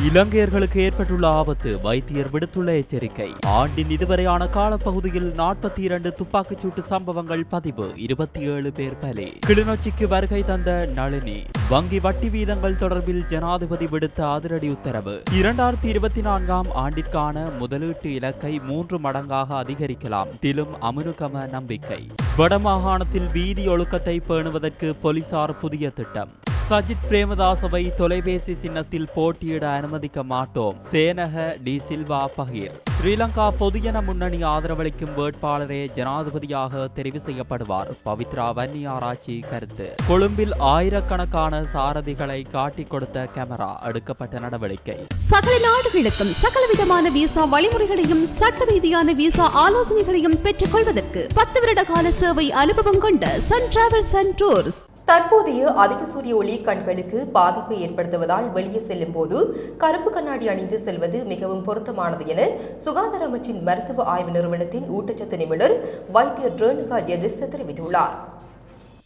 இலங்கையர்களுக்கு ஏற்பட்டுள்ள ஆபத்து வைத்தியர் விடுத்துள்ள எச்சரிக்கை. ஆண்டின் இதுவரையான காலப்பகுதியில் நாற்பத்தி இரண்டு துப்பாக்கிச்சூட்டு சம்பவங்கள் பதிவு இருபத்தி ஏழு பேர் பலி. கிளிநொச்சிக்கு வருகை தந்த நளினி வங்கி வட்டி வீதங்கள் தொடர்பில் ஜனாதிபதி விடுத்த அதிரடி உத்தரவு. இரண்டாயிரத்தி இருபத்தி நான்காம் ஆண்டிற்கான முதலீட்டு இலக்கை மூன்று மடங்காக அதிகரிக்கலாம் திலும் அமுனுகம நம்பிக்கை. வடமாகாணத்தில் வீதி ஒழுக்கத்தை பேணுவதற்கு போலீசார் புதிய திட்டம். சஜித் பிரேமதாசவை தொலைபேசி சின்னத்தில் போட்டியிட அனுமதிக்க மாட்டோம். சேனக டி சில்வா பகீர். ஸ்ரீலங்கா பொதுஜன முன்னணி ஆதரவளிக்கும் வேட்பாளரே ஜனாதிபதியாக தெரிவு செய்யப்படுவார். பவித்ரா வன்னியாராய்ச்சி கருத்து. கொழும்பில் ஆயிரக்கணக்கான சாரதிகளை காட்டிக் கொடுத்த கேமரா எடுக்கப்பட்ட நடவடிக்கை. சகல நாடுகளுக்கும் சகலவிதமான விசா வழிமுறைகளையும் சட்ட ரீதியான விசா ஆலோசனைகளையும் பெற்றுக் கொள்வதற்கு பத்து வருட கால சேவை அனுபவம் கொண்ட சன் டிராவல்ஸ் அண்ட் டூர்ஸ் தற்போதைய அதிக சூரிய ஒளி கண்களுக்கு பாதிப்பை ஏற்படுத்துவதால் வெளியே செல்லும் போது கருப்பு கண்ணாடி அணிந்து செல்வது மிகவும் பொருத்தமானது என சுகாதார அமைச்சின் மருத்துவ ஆய்வு நிறுவனத்தின் ஊட்டச்சத்து நிபுணர் வைத்தியர் ரேணுகா ஜெதிச தெரிவித்துள்ளார்.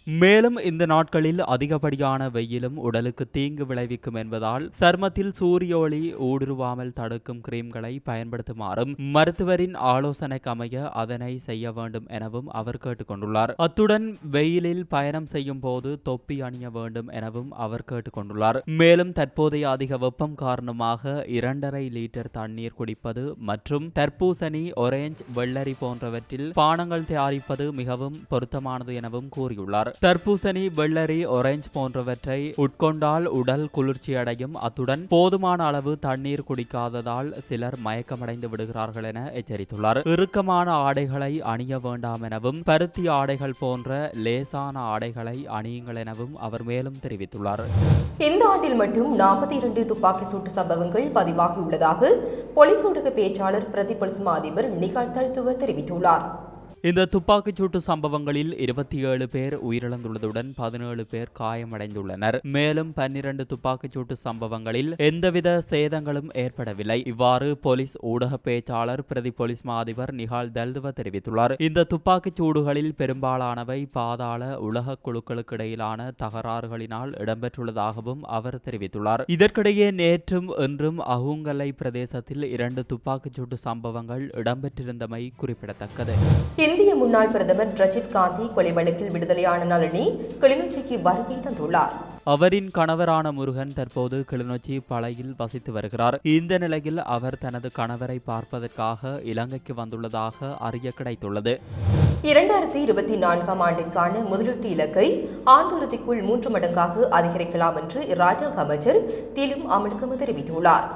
மேலும் இந்த நாட்களில் அதிகப்படியான வெயிலும் உடலுக்கு தீங்கு விளைவிக்கும் என்பதால் சர்மத்தில் சூரிய ஒளி ஊடுருவாமல் தடுக்கும் கிரீம்களை பயன்படுத்துமாறும் மருத்துவரின் ஆலோசனைக்கு அமைய அதனை செய்ய வேண்டும் எனவும் அவர் கேட்டுக்கொண்டுள்ளார். அத்துடன் வெயிலில் பயணம் செய்யும் போது தொப்பி அணிய வேண்டும் எனவும் அவர் கேட்டுக்கொண்டுள்ளார். மேலும் தற்போதைய அதிக வெப்பம் காரணமாக இரண்டரை லிட்டர் தண்ணீர் குடிப்பது மற்றும் தர்பூசணி ஒரேஞ்ச் வெள்ளரி போன்றவற்றில் பானங்கள் தயாரிப்பது மிகவும் பொருத்தமானது எனவும் கூறியுள்ளார். தர்பூசணி வெள்ளரி ஒரேஞ்ச் போன்றவற்றை உட்கொண்டால் உடல் குளிர்ச்சி அடையும். அத்துடன் போதுமான அளவு தண்ணீர் குடிக்காததால் சிலர் மயக்கமடைந்து விடுகிறார்கள் என எச்சரித்துள்ளார். இறுக்கமான ஆடைகளை அணிய வேண்டாம் எனவும் பருத்தி ஆடைகள் போன்ற லேசான ஆடைகளை அணியுங்கள் எனவும் அவர் மேலும் தெரிவித்துள்ளார். இந்த ஆண்டில் மட்டும் நாற்பத்தி இரண்டு துப்பாக்கி சூட்டு சம்பவங்கள் பதிவாகியுள்ளதாக போலீஸ் ஊடக பேச்சாளர் பிரதிபலிசுமா அதிபர் நிகால் தல்துவ தெரிவித்துள்ளார். இந்த துப்பாக்கிச்சூட்டு சம்பவங்களில் இருபத்தி ஏழு பேர் உயிரிழந்துள்ளதுடன் பதினேழு பேர் காயமடைந்துள்ளனர். மேலும் பன்னிரண்டு துப்பாக்கிச்சூட்டு சம்பவங்களில் எந்தவித சேதங்களும் ஏற்படவில்லை. இவ்வாறு போலீஸ் ஊடக பேச்சாளர் பிரதி போலீஸ் மா அதிபர் நிகால் தல்துவ தெரிவித்துள்ளார். இந்த துப்பாக்கிச் சூடுகளில் பெரும்பாலானவை பாதாள உலக குழுக்களுக்கிடையிலான தகராறுகளினால் இடம்பெற்றுள்ளதாகவும் அவர் தெரிவித்துள்ளார். இதற்கிடையே நேற்றும் இன்றும் அகுங்கலை பிரதேசத்தில் இரண்டு துப்பாக்கிச்சூட்டு சம்பவங்கள் இடம்பெற்றிருந்தமை குறிப்பிடத்தக்கது. இந்திய முன்னாள் பிரதமர் ரஜீவ் காந்தி கொலை வழக்கில் விடுதலையான நளினி கிளிநொச்சிக்கு வருகை தந்துள்ளார். அவரின் கணவரான முருகன் தற்போது கிளிநொச்சி பளையில் வசித்து வருகிறார். இந்த நிலையில் அவர் தனது கணவரை பார்ப்பதற்காக இலங்கைக்கு வந்துள்ளதாக அறிய கிடைத்துள்ளது. இரண்டாயிரத்தி இருபத்தி நான்காம் ஆண்டிற்கான முதலீட்டு இலக்கை ஆண்டிறுதிக்குள் மூன்று மடங்காக அதிகரிக்கலாம் என்று இராஜாங்க அமைச்சர் திலும் அமிழ்கம தெரிவித்துள்ளார்.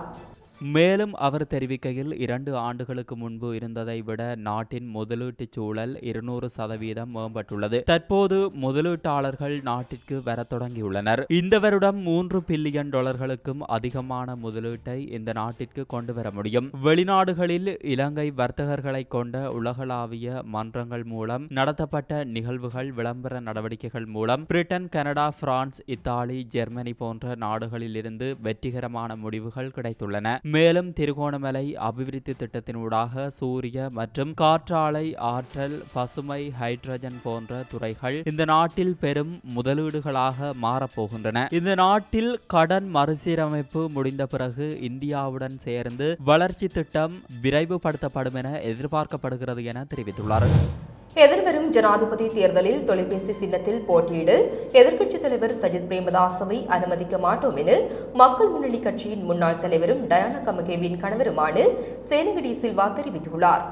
மேலும் அவர் தெரிவிக்கையில் இரண்டு ஆண்டுகளுக்கு முன்பு இருந்ததை விட நாட்டின் முதலீட்டு சூழல் இருநூறு சதவீதம் மேம்பட்டுள்ளது. தற்போது முதலீட்டாளர்கள் நாட்டிற்கு வரத் தொடங்கியுள்ளனர். இந்த வருடம் மூன்று பில்லியன் டாலர்களுக்கும் அதிகமான முதலீட்டை இந்த நாட்டிற்கு கொண்டு வர முடியும். வெளிநாடுகளில் இலங்கை வர்த்தகர்களை கொண்ட உலகளாவிய மன்றங்கள் மூலம் நடத்தப்பட்ட நிகழ்வுகள் விளம்பர நடவடிக்கைகள் மூலம் Britain Canada France Italy Germany போன்ற நாடுகளில் இருந்து வெற்றிகரமான முடிவுகள் கிடைத்துள்ளன. மேலும் திருகோணமலை அபிவிருத்தி திட்டத்தினூடாக சூரிய மற்றும் காற்றாலை ஆற்றல் பசுமை ஹைட்ரஜன் போன்ற துறைகள் இந்த நாட்டில் பெரும் முதலீடுகளாக மாறப்போகின்றன. இந்த நாட்டில் கடன் மறுசீரமைப்பு முடிந்த பிறகு இந்தியாவுடன் சேர்ந்து வளர்ச்சி திட்டம் விரைவுபடுத்தப்படும் என எதிர்பார்க்கப்படுகிறது என தெரிவித்துள்ளார் எதிர்வரும் ஜனாதிபதி தேர்தலில் தொலைபேசி சின்னத்தில் போட்டியிட. எதிர்க்கட்சித் தலைவர் சஜித் பிரேமதாசவை அனுமதிக்க மாட்டோம் என மக்கள் முன்னணி கட்சியின் முன்னாள் தலைவரும் டயானா கமகேவின் கணவருமான சேனகிடி சில்வா தெரிவித்துள்ளார்.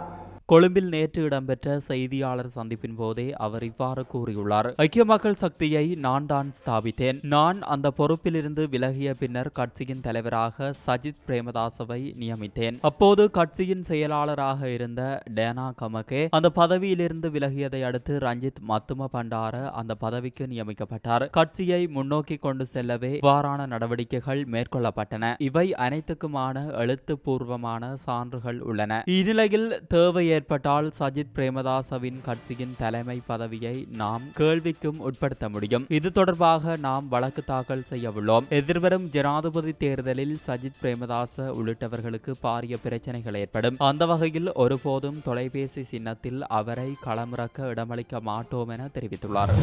கொழும்பில் நேற்று இடம்பெற்ற செய்தியாளர் சந்திப்பின் போதே அவர் இவ்வாறு கூறியுள்ளார். ஐக்கிய மக்கள் சக்தியை நான் தான் ஸ்தாபித்தேன். நான் அந்த பொறுப்பிலிருந்து விலகிய பின்னர் கட்சியின் தலைவராக சஜித் பிரேமதாசவை நியமித்தேன். அப்போது கட்சியின் செயலாளராக இருந்த டேனா கமகே அந்த பதவியிலிருந்து விலகியதை அடுத்து ரஞ்சித் மத்தும பண்டார அந்த பதவிக்கு நியமிக்கப்பட்டார். கட்சியை முன்னோக்கி கொண்டு செல்லவே இவ்வாறான நடவடிக்கைகள் மேற்கொள்ளப்பட்டன. இவை அனைத்துக்குமான எழுத்துப்பூர்வமான சான்றுகள் உள்ளன. இந்நிலையில் தேவையை ஏற்பட்டால் சஜித் பிரேமதாசவின் கட்சியின் தலைமை பதவியை நாம் கேள்விக்கும் உட்படுத்த முடியும். இது தொடர்பாக நாம் வழக்கு தாக்கல் செய்யவுள்ளோம். எதிர்வரும் ஜனாதிபதி தேர்தலில் சஜித் பிரேமதாச உள்ளிட்டவர்களுக்கு பாரிய பிரச்சனைகள் ஏற்படும். அந்த வகையில் ஒருபோதும் தொலைபேசி சின்னத்தில் அவரை களமிறக்க இடமளிக்க மாட்டோம் என தெரிவித்துள்ளார்.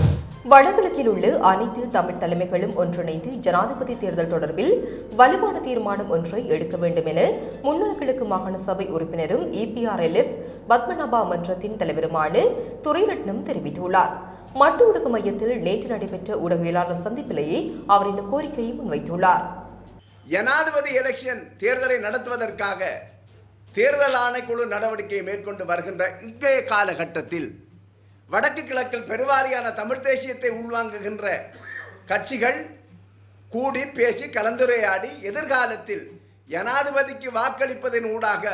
வடகிழக்கில் உள்ள அனைத்து தமிழ் தலைமைகளும் ஒன்றிணைந்து ஜனாதிபதி தேர்தல் தொடர்பில் வலுவான தீர்மானம் ஒன்றை எடுக்க வேண்டும் என முன்னாள் கிழக்கு மாகாண சபை உறுப்பினரும் இபிஆர்எல்எஃப் பத்மநாபா மன்றத்தின் தலைவருமான துரைரட்னம் தெரிவித்துள்ளார். மட்டு ஊடக மையத்தில் நேற்று நடைபெற்ற ஊடகவியலாளர் சந்திப்பிலேயே அவர் இந்த கோரிக்கையை முன்வைத்துள்ளார். ஜனாதிபதி எலெக்ஷன் தேர்தலை நடத்துவதற்காக தேர்தல் ஆணைக்குழு நடவடிக்கையை மேற்கொண்டு வருகின்ற இன்றைய காலகட்டத்தில் வடக்கு கிழக்கில் பெருவாரியான தமிழ் தேசியத்தை உள்வாங்குகின்ற கட்சிகள் கூடி பேசி கலந்துரையாடி எதிர்காலத்தில் ஜனாதிபதிக்கு வாக்களிப்பதன் ஊடாக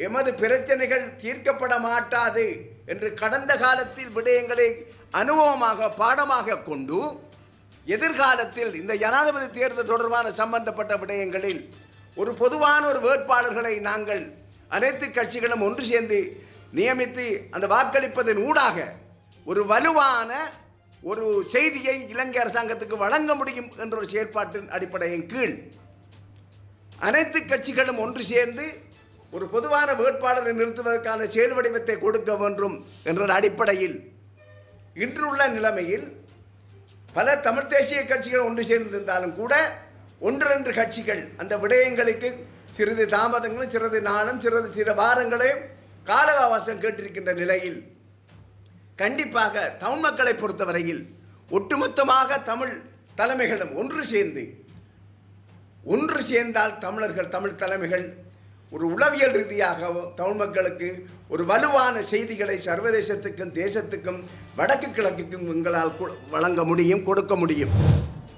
எமது பிரச்சனைகள் தீர்க்கப்பட மாட்டாது என்று கடந்த காலத்தில் விடயங்களை அனுபவமாக பாடமாக கொண்டு எதிர்காலத்தில் இந்த ஜனாதிபதி தேர்தல் தொடர்பான சம்பந்தப்பட்ட விடயங்களில் ஒரு பொதுவான ஒரு வேட்பாளர்களை நாங்கள் அனைத்து கட்சிகளும் ஒன்று சேர்ந்து நியமித்து அந்த வாக்களிப்பதன் ஊடாக ஒரு வலுவான ஒரு செய்தியை இலங்கை அரசாங்கத்துக்கு வழங்க முடியும் என்ற ஒரு செயற்பாட்டின் அடிப்படையின் கீழ் அனைத்து கட்சிகளும் ஒன்று சேர்ந்து ஒரு பொதுவான வேட்பாளரை நிறுத்துவதற்கான செயல் வடிவத்தை கொடுக்க வேண்டும் என்ற அடிப்படையில் இன்றுள்ள நிலைமையில் பல தமிழ் தேசிய கட்சிகள் ஒன்று சேர்ந்திருந்தாலும் கூட ஒன்று கட்சிகள் அந்த விடயங்களுக்கு சிறிது தாமதங்களும் சிறிது நாளும் சிறிது சில வாரங்களையும் கால அவகாசம் கேட்டிருக்கின்ற நிலையில் கண்டிப்பாக தமிழ் மக்களை பொறுத்தவரையில் ஒட்டுமொத்தமாக தமிழ் தலைமைகளும் ஒன்று சேர்ந்து ஒன்று சேர்ந்தால் தமிழர்கள் தமிழ் தலைமைகள் ஒரு உளவியல் ரீதியாக தமிழ் மக்களுக்கு ஒரு வலுவான செய்திகளை சர்வதேசத்துக்கும் தேசத்துக்கும் வடக்கு கிழக்குக்கும் எங்களால் கு- வழங்க முடியும் கொடுக்க முடியும்.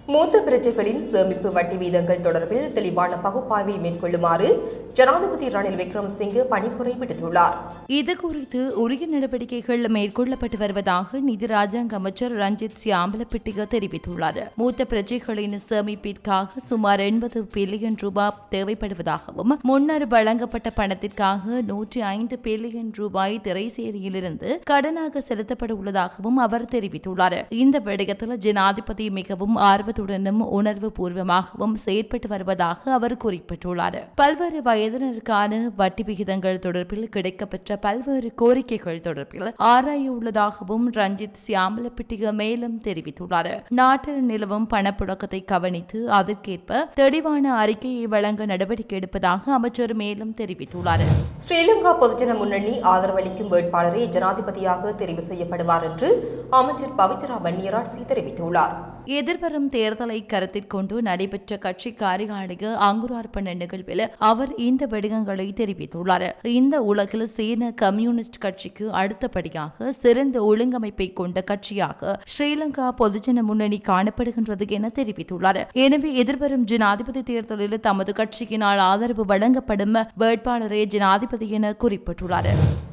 மூத்த பிரஜைகளின் சேமிப்பு வட்டி வீதங்கள் தொடர்பில் தெளிவான பகுப்பாய்வை மேற்கொள்ளுமாறு ஜனாதிபதி ரணில் விக்ரமசிங்கே பணிப்புரை விடுத்துள்ளார். இது குறித்து உரிய நடவடிக்கைகள் மேற்கொள்ளப்பட்டு வருவதாக நிதி ராஜாங்க அமைச்சர் ரஞ்சித் சியாம்பலப்பிட்டிக தெரிவித்துள்ளார் மூத்த பிரஜைகளின் சேமிப்பிற்காக சுமார் எண்பது பில்லியன் ரூபாய் தேவைப்படுவதாகவும் முன்னர் வழங்கப்பட்ட பணத்திற்காக நூற்றி ஐந்து பில்லியன் ரூபாய் திரைசேரியிலிருந்து கடனாக செலுத்தப்பட உள்ளதாகவும் அவர் தெரிவித்துள்ளார். இந்த விடயத்தில் ஜனாதிபதி மிகவும் ஆர்வம் ஆர்வத்துடனும் உணர்வு பூர்வமாகவும் செயற்பட்டு வருவதாக அவர் குறிப்பிட்டுள்ளார். பல்வேறு வயதினருக்கான வட்டி விகிதங்கள் தொடர்பில் கிடைக்கப்பெற்ற பல்வேறு கோரிக்கைகள் தொடர்பில் ஆராய உள்ளதாகவும் ரஞ்சித் சியாமலப்பிட்டிக மேலும் தெரிவித்துள்ளார். நாட்டில் நிலவும் பணப்புழக்கத்தை கவனித்து அதற்கேற்ப தெளிவான அறிக்கையை வழங்க நடவடிக்கை எடுப்பதாக அமைச்சர் மேலும் தெரிவித்துள்ளார். ஸ்ரீலங்கா பொதுஜன முன்னணி ஆதரவளிக்கும் வேட்பாளரே ஜனாதிபதியாக தெரிவு செய்யப்படுவார் என்று அமைச்சர் பவித்ரா வன்னியராட்சி தெரிவித்துள்ளார். எதிர்வரும் தேர்தலை கருத்தில் கொண்டு நடைபெற்ற கட்சி காரியாலய அங்குரார்ப்பண நிகழ்வில் அவர் இந்த விடயங்களை தெரிவித்துள்ளார். இந்த உலகில் சீன கம்யூனிஸ்ட் கட்சிக்கு அடுத்தபடியாக சிறந்த ஒழுங்கமைப்பை கொண்ட கட்சியாக ஸ்ரீலங்கா பொதுஜன முன்னணி காணப்படுகின்றது என தெரிவித்துள்ளார். எனவே எதிர்வரும் ஜனாதிபதி தேர்தலில் தமது கட்சியினால் ஆதரவு வழங்கப்படும் வேட்பாளரே ஜனாதிபதி என குறிப்பிட்டுள்ளார்.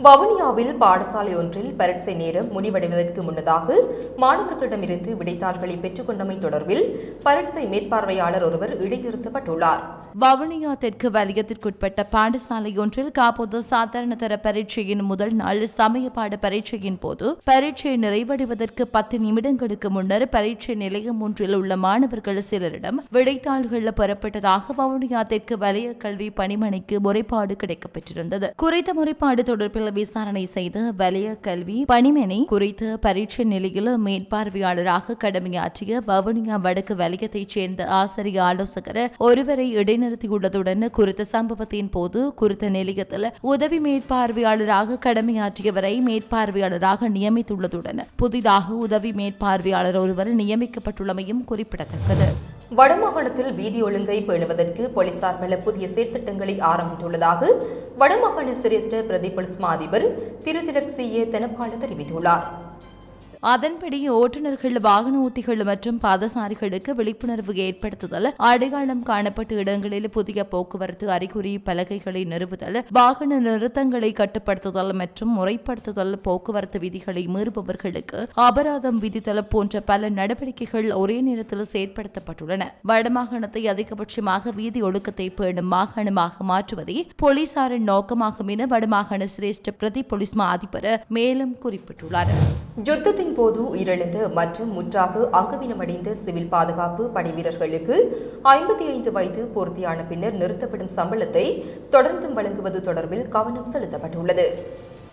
வவுனியாவில் பாடசாலை ஒன்றில் பரீட்சை நேரம் முடிவடைவதற்கு முன்னதாக மாணவர்களிடமிருந்து விடைத்தாள்களை பெற்றுக்கொண்டமை தொடர்பில் பரட்சை மேற்பார்வையாளர் ஒருவர் இடைநிறுத்தப்பட்டுள்ளார். வவுனியா தெற்கு வலயத்திற்குட்பட்ட பாடசாலை ஒன்றில் காப்போது சாதாரண தர பரீட்சையின் முதல் நாள் சமயப்பாட பரீட்சையின் போது பரீட்சை நிறைவடைவதற்கு பத்து நிமிடங்களுக்கு முன்னர் பரீட்சை நிலையம் ஒன்றில் உள்ள மாணவர்கள் சிலரிடம் விடைத்தாள்கள் பெறப்பட்டதாக வவுனியா தெற்கு வலய கல்வி பணிமனைக்கு முறைப்பாடு கிடைக்கப்பெற்றிருந்தது. குறித்த முறைப்பாடு தொடர்பில் விசாரணை செய்த வலய கல்வி பணிமனை குறித்த பரீட்சை நிலையில் மேற்பார்வையாளராக கடமையாற்றிய வவுனியா வடக்கு வலயத்தைச் சேர்ந்த ஆசிரிய ஆலோசகர் ஒருவரை இடைநிறுத்தியுள்ளதுடன் குறித்த சம்பவத்தின் போது குறித்த நிலையத்தில் உதவி மேற்பார்வையாளராக கடமையாற்றியவரை மேற்பார்வையாளராக நியமித்துள்ளதுடன் புதிதாக உதவி மேற்பார்வையாளர் ஒருவர் நியமிக்கப்பட்டுள்ளமையும் குறிப்பிடத்தக்கது. வடமாகாணத்தில் வீதி ஒழுங்கை பேணுவதற்கு போலீசார் பல புதிய செயற்திட்டங்களை ஆரம்பித்துள்ளதாக வடமாகாண சிரேஷ்ட பிரதி போலீஸ் மா அதிபர் திருதிலக் சி ஏ தெனப்பால தெரிவித்துள்ளார். அதன்படி ஓட்டுநர்கள் வாகன ஓட்டிகள் மற்றும் பாதசாரிகளுக்கு விழிப்புணர்வு ஏற்படுத்துதல் அடையாளம் காணப்பட்ட இடங்களில் புதிய போக்குவரத்து அறிகுறி பலகைகளை நிறுவுதல் வாகன நிறுத்தங்களை கட்டுப்படுத்துதல் மற்றும் முறைப்படுத்துதல் போக்குவரத்து விதிகளை மீறுபவர்களுக்கு அபராதம் விதித்தல் போன்ற பல நடவடிக்கைகள் ஒரே நேரத்தில் செயற்படுத்தப்பட்டுள்ளன. வடமாகாணத்தை அதிகபட்சமாக வீதி ஒழுக்கத்தை பேணும் மாகாணமாக மாற்றுவதே போலீசாரின் நோக்கமாகும் என வடமாகாண சிரேஷ்ட பிரதி போலீஸ் மா அதிபர் மேலும் குறிப்பிட்டுள்ளார். யுத்தத்தின் போது உயிரிழந்து மற்றும் முற்றாக அங்கவீனமடைந்த சிவில் பாதுகாப்பு படைவீரர்களுக்கு ஐம்பத்தி ஐந்து வயது பூர்த்தியான பின்னர் நிறுத்தப்படும் சம்பளத்தை தொடர்ந்தும் வழங்குவது தொடர்பில் கவனம் செலுத்தப்பட்டுள்ளது.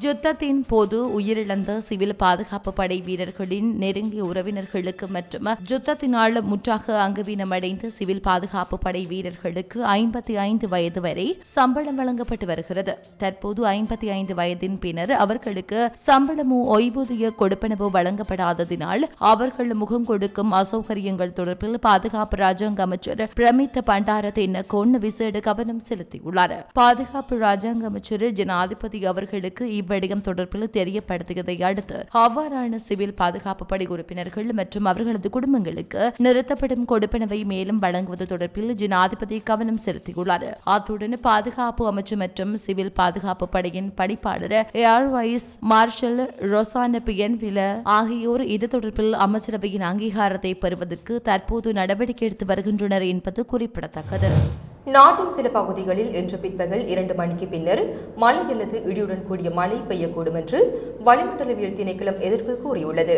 யுத்தத்தின் போது உயிரிழந்த சிவில் பாதுகாப்பு படை வீரர்களின் நெருங்கிய உறவினர்களுக்கு மற்றும் யுத்தத்தினால் முற்றாக அங்குவீனமடைந்த சிவில் பாதுகாப்பு படை வீரர்களுக்கு ஐம்பத்தி ஐந்து வயது வரை சம்பளம் வழங்கப்பட்டு வருகிறது. தற்போது ஐம்பத்தி ஐந்து வயதின் பின்னர் அவர்களுக்கு சம்பளமோ ஓய்வூதிய கொடுப்பனவோ வழங்கப்படாததினால் அவர்கள் முகம் கொடுக்கும் அசௌகரியங்கள் தொடர்பில் பாதுகாப்பு ராஜாங்க அமைச்சர் பிரமித்த பண்டார தென்னகோன் விசேட கவனம் செலுத்தியுள்ளார். பாதுகாப்பு ராஜாங்க அமைச்சர் ஜனாதிபதி அவர்களுக்கு இவ்விடயம் தொடர்பில் தெரியப்படுத்தியதை அடுத்து அவ்வாறான சிவில் பாதுகாப்பு படை உறுப்பினர்கள் மற்றும் அவர்களது குடும்பங்களுக்கு நிறுத்தப்படும் கொடுப்பனவை மேலும் வழங்குவது தொடர்பில் ஜனாதிபதி கவனம் செலுத்தியுள்ளார். அத்துடன் பாதுகாப்பு அமைச்சு மற்றும் சிவில் பாதுகாப்பு படையின் பணிப்பாளர் ஏர் வைஸ் மார்ஷல் ரொசான பியன்வில ஆகியோர் இது தொடர்பில் அமைச்சரவையின் அங்கீகாரத்தை பெறுவதற்கு தற்போது நடவடிக்கை எடுத்து வருகின்றனர் என்பது குறிப்பிடத்தக்கது. நாட்டின் சில பகுதிகளில் இன்று பிற்பகல் இரண்டு மணிக்கு பின்னர் மழை அல்லது இடியுடன் கூடிய மழை பெய்யக்கூடும் என்று வளிமண்டலவியல் திணைக்களம் எதிர்ப்பு கூறியுள்ளது.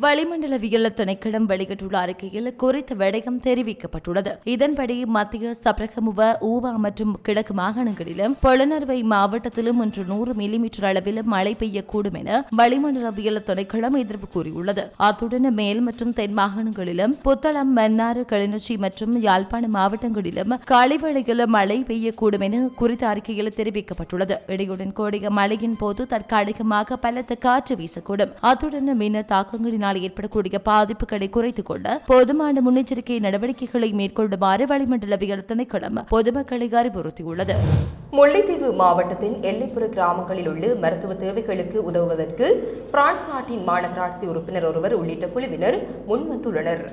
வளிமண்டலவியல் திணைக்களம் வெளியிட்டுள்ள அறிக்கையில் குறித்த விடயம் தெரிவிக்கப்பட்டுள்ளது. இதன்படி மத்திய சப்ரகமுவ ஊவா மற்றும் கிழக்கு மாகாணங்களிலும் பொலனர்வை மாவட்டத்திலும் இன்று நூறு மில்லிமீட்டர் அளவில் மழை பெய்யக்கூடும் என வளிமண்டலவியல் திணைக்களம் எதிர்ப்பு கூறியுள்ளது. அத்துடன் மேல் மற்றும் தென் மாகாணங்களிலும் புத்தளம் மன்னார் கிளிநொச்சி மற்றும் யாழ்ப்பாண மாவட்டங்களிலும் காலிவேளையில் மழை பெய்யக்கூடும் என குறித்த அறிக்கையில் தெரிவிக்கப்பட்டுள்ளது. இடையுடன் கூடிய மழையின் போது தற்காலிகமாக பலத்த காற்று வீசக்கூடும். அத்துடன் மின்ன தாக்கங்களினால் ஏற்படக்கூடிய பாதிப்புகளை குறைத்துக் கொள்ள போதுமான முன்னெச்சரிக்கை நடவடிக்கைகளை மேற்கொள்ளுமாறு வளிமண்டலவியல் திணைக்களம் பொதுமக்களை அறிவுறுத்தியுள்ளது. முல்லைத்தீவு மாவட்டத்தின் எல்லைப்புற கிராமங்களில் உள்ள மருத்துவ தேவைகளுக்கு உதவுவதற்கு பிரான்ஸ் நாட்டின் மாநகராட்சி உறுப்பினர் ஒருவர் உள்ளிட்ட குழுவினர் முன்வந்துள்ளனர்.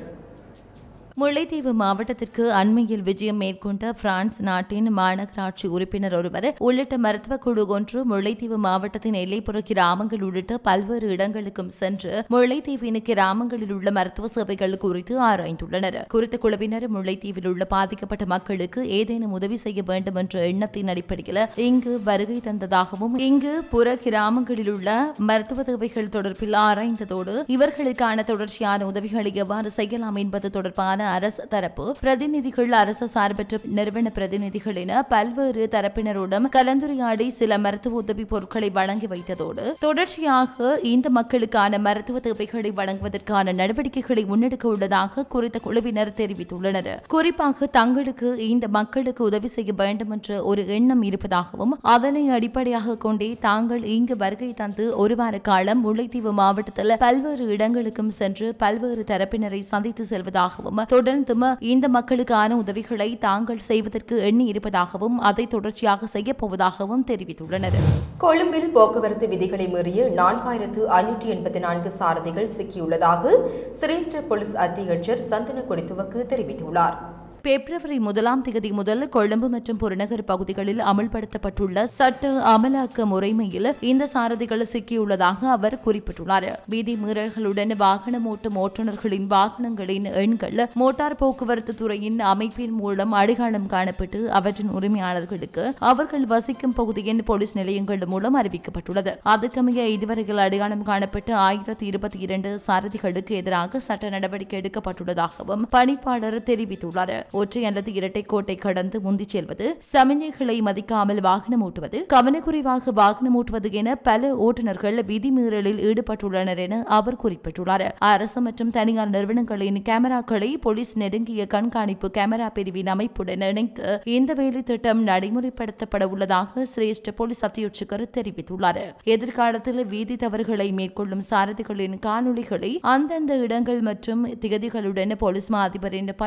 முல்லைத்தீவு மாவட்டத்திற்கு அண்மையில் விஜயம் மேற்கொண்ட பிரான்ஸ் நாட்டின் மாநகராட்சி உறுப்பினர் ஒருவர் உள்ளிட்ட மருத்துவ குழு ஒன்று முல்லைத்தீவு மாவட்டத்தின் எல்லைப்புற கிராமங்கள் உள்ளிட்ட பல்வேறு இடங்களுக்கும் சென்று முல்லைத்தீவின் கிராமங்களில் உள்ள மருத்துவ சேவைகள் குறித்து ஆராய்ந்துள்ளனர். குறித்த குழுவினர் முல்லைத்தீவில் உள்ள பாதிக்கப்பட்ட மக்களுக்கு ஏதேனும் உதவி செய்ய வேண்டும் என்ற எண்ணத்தின் அடிப்படையில் இங்கு வருகை தந்ததாகவும் இங்கு புற கிராமங்களில் உள்ள மருத்துவ தேவைகள் தொடர்பில் ஆராய்ந்ததோடு இவர்களுக்கான தொடர்ச்சியான உதவிகளை எவ்வாறு செய்யலாம் என்பது தொடர்பான அரசு தரப்பு பிரதிநிதிகள் அரசு சார்பற்ற நிறுவன பிரதிநிதிகள் என பல்வேறு தரப்பினருடன் கலந்துரையாடி சில மருத்துவ உதவி பொருட்களை வழங்கி வைத்ததோடு தொடர்ச்சியாக இந்த மக்களுக்கான மருத்துவ தேவைகளை வழங்குவதற்கான நடவடிக்கைகளை முன்னெடுக்க உள்ளதாக குறித்த குழுவினர் தெரிவித்துள்ளனர். குறிப்பாக தங்களுக்கு இந்த மக்களுக்கு உதவி செய்ய வேண்டும் என்ற ஒரு எண்ணம் இருப்பதாகவும் அதனை அடிப்படையாக கொண்டே தாங்கள் இங்கு வருகை தந்து ஒரு வார காலம் முல்லைத்தீவு மாவட்டத்தில் பல்வேறு இடங்களுக்கும் சென்று பல்வேறு தரப்பினரை சந்தித்து செல்வதாகவும் தொடர்ந்தும் இந்த மக்களுக்கான உதவிகளை தாங்கள் செய்வதற்கு எண்ணி இருப்பதாகவும் அதை தொடர்ச்சியாக செய்யப்போவதாகவும் தெரிவித்துள்ளனர். கொழும்பில் போக்குவரத்து விதிகளை மீறிய நான்காயிரத்து ஐநூற்றி எண்பத்தி நான்கு சாரதிகள் சிக்கியுள்ளதாக சிரேஷ்ட போலீஸ் அத்தியட்சர் சந்தன கொடித்துவக்கு தெரிவித்துள்ளார். பிப்ரவரி முதலாம் தேதி முதல் கொழும்பு மற்றும் புறநகர் பகுதிகளில் அமல்படுத்தப்பட்டுள்ள சட்ட அமலாக்க முறைமையில் இந்த சாரதிகள் சிக்கியுள்ளதாக அவர் குறிப்பிட்டுள்ளார். வீதி மீறல்களுடன் வாகனம் ஓட்டும் ஓட்டுநர்களின் வாகனங்களின் எண்கள் மோட்டார் போக்குவரத்து துறையின் அமைப்பின் மூலம் அடையாளம் காணப்பட்டு அவற்றின் உரிமையாளர்களுக்கு அவர்கள் வசிக்கும் பகுதியின் போலீஸ் நிலையங்கள் மூலம் அறிவிக்கப்பட்டுள்ளது. அதுக்கமைய இதுவரையில் அடையாளம் காணப்பட்டு ஆயிரத்தி இருபத்தி இரண்டு சாரதிகளுக்கு எதிராக சட்ட நடவடிக்கை எடுக்கப்பட்டுள்ளதாகவும் பணிப்பாளர் தெரிவித்துள்ளார். ஒற்றை அல்லது இரட்டை கோட்டை கடந்து முந்தி செல்வது சமிஞ்சைகளை மதிக்காமல் வாகனம் ஓட்டுவது கவனக்குறைவாக வாகனம் ஓட்டுவது என பல ஓட்டுநர்கள் விதிமீறலில் ஈடுபட்டுள்ளனர் என அவர் குறிப்பிட்டுள்ளார். அரசு மற்றும் தனியார் நிறுவனங்களின் கேமராக்களை போலீஸ் நெருங்கிய கண்காணிப்பு கேமரா பிரிவின் அமைப்புடன் இணைத்து இந்த வேலை திட்டம் நடைமுறைப்படுத்தப்பட உள்ளதாக சிரேஷ்ட போலீஸ் அத்தியட்சகர் தெரிவித்துள்ளார். எதிர்காலத்தில் வீதி தவறுகளை மேற்கொள்ளும் சாரதிகளின் காணொளிகளை அந்தந்த இடங்கள் மற்றும் திகதிகளுடன் போலீஸ் மா அதிபரின்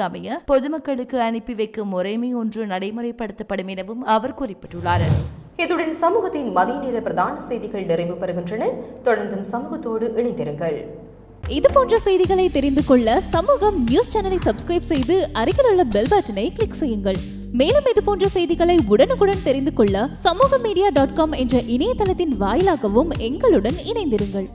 அமைய பொதுமக்களுக்கு அனுப்பி வைக்கும் முறைமை ஒன்று நடைமுறைப்படுத்தப்படும் எனவும் அவர் குறிப்பிட்டுள்ளார். இத்துடன் சமூகத்தின் மதிய நேர பிரதான செய்திகள் நிறைவு பெறுகின்றன. தொடர்ந்தும் சமூகத்தோடு இணைந்திருங்கள். இது போன்ற செய்திகளை தெரிந்து கொள்ள சமூகம் நியூஸ் சேனலை சப்ஸ்கிரைப் செய்து அருகில் உள்ள பெல் பட்டனை கிளிக் செய்யுங்கள். மேலும் இது போன்ற செய்திகளை உடனுக்குடன் தெரிந்து கொள்ள சமூக மீடியா டாட் காம் என்ற இணையதளத்தின் வாயிலாகவும் எங்களுடன் இணைந்திருங்கள்.